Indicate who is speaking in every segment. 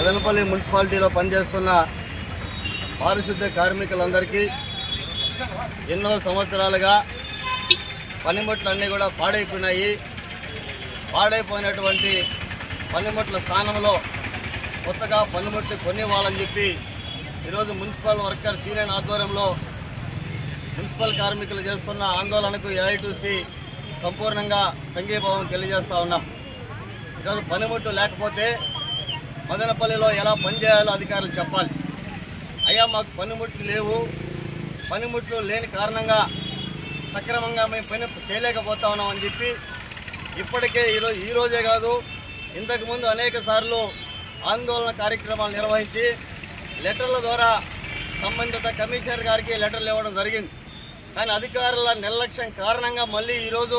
Speaker 1: మదనపల్లి మున్సిపాలిటీలో పనిచేస్తున్న పారిశుద్ధ్య కార్మికులందరికీ ఎన్నో సంవత్సరాలుగా పనిముట్లన్నీ కూడా పాడైపోయినాయి. పాడైపోయినటువంటి పనిముట్ల స్థానంలో కొత్తగా పనిముట్లు కొనివ్వాలని చెప్పి ఈరోజు మున్సిపల్ వర్కర్ సీనియర్ ఆధ్వర్యంలో మున్సిపల్ కార్మికులు చేస్తున్న ఆందోళనకు ఏఐటీసీ సంపూర్ణంగా సంఘీభావం తెలియజేస్తూ ఉన్నాం. ఈరోజు పనిముట్లు లేకపోతే మదనపల్లిలో ఎలా పనిచేయాలో అధికారులు చెప్పాలి. అయ్యా మాకు పనిముట్లు లేవు. పనిముట్లు లేని కారణంగా సక్రమంగా మేము పని చేయలేకపోతా ఉన్నాం అని చెప్పి ఇప్పటికే ఈరోజు ఈరోజే కాదు ఇంతకుముందు అనేక సార్లు ఆందోళన కార్యక్రమాలు నిర్వహించి లెటర్ల ద్వారా సంబంధిత కమిషనర్ గారికి లెటర్లు ఇవ్వడం జరిగింది. కానీ అధికారుల నిర్లక్ష్యం కారణంగా మళ్ళీ ఈరోజు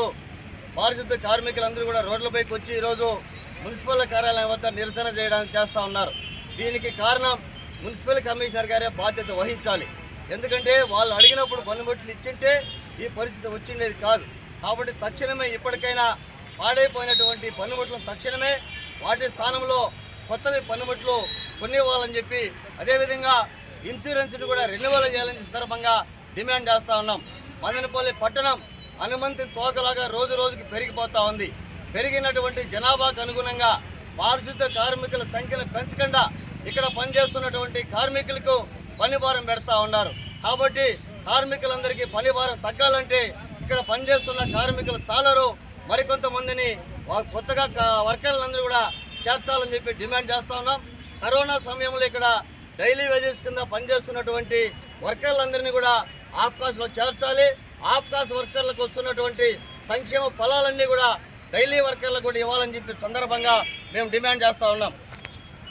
Speaker 1: పారిశుద్ధ కార్మికులందరూ కూడా రోడ్లపైకి వచ్చి ఈరోజు మున్సిపల్ కార్యాలయం వద్ద నిరసన చేయడానికి చేస్తూ ఉన్నారు. దీనికి కారణం మున్సిపల్ కమిషనర్ గారే బాధ్యత వహించాలి. ఎందుకంటే వాళ్ళు అడిగినప్పుడు పనిముట్లు ఇచ్చింటే ఈ పరిస్థితి వచ్చిండేది కాదు. కాబట్టి తక్షణమే ఇప్పటికైనా పాడైపోయినటువంటి పనిముట్లను తక్షణమే వాటి స్థానంలో కొత్తవి పనిముట్లు కొనివ్వాలని చెప్పి అదేవిధంగా ఇన్సూరెన్స్ను కూడా రెన్యువల్ చేయాలని సందర్భంగా డిమాండ్ చేస్తూ ఉన్నాం. మదనపల్లి పట్టణం అనుమంతి తోకలాగా రోజు రోజుకి పెరిగిపోతూ ఉంది. పెరిగినటువంటి జనాభాకు అనుగుణంగా పారిశుద్ధ కార్మికుల సంఖ్యను పెంచకుండా ఇక్కడ పనిచేస్తున్నటువంటి కార్మికులకు పనిభారం పెడతా ఉన్నారు. కాబట్టి కార్మికులందరికీ పని భారం తగ్గాలంటే ఇక్కడ పనిచేస్తున్న కార్మికులు చాలరు. మరికొంతమందిని కొత్తగా వర్కర్లందరూ కూడా చేర్చాలని చెప్పి డిమాండ్ చేస్తా ఉన్నాం. కరోనా సమయంలో ఇక్కడ డైలీ వేజెస్ కింద పనిచేస్తున్నటువంటి వర్కర్లందరినీ కూడా ఆప్కాస్లో చేర్చాలి. ఆప్కాస్ వర్కర్లకు వస్తున్నటువంటి సంక్షేమ ఫలాలన్నీ కూడా డైలీ వర్కర్లకు కూడా ఇవ్వాలని చెప్పి సందర్భంగా మేము డిమాండ్ చేస్తా ఉన్నాం.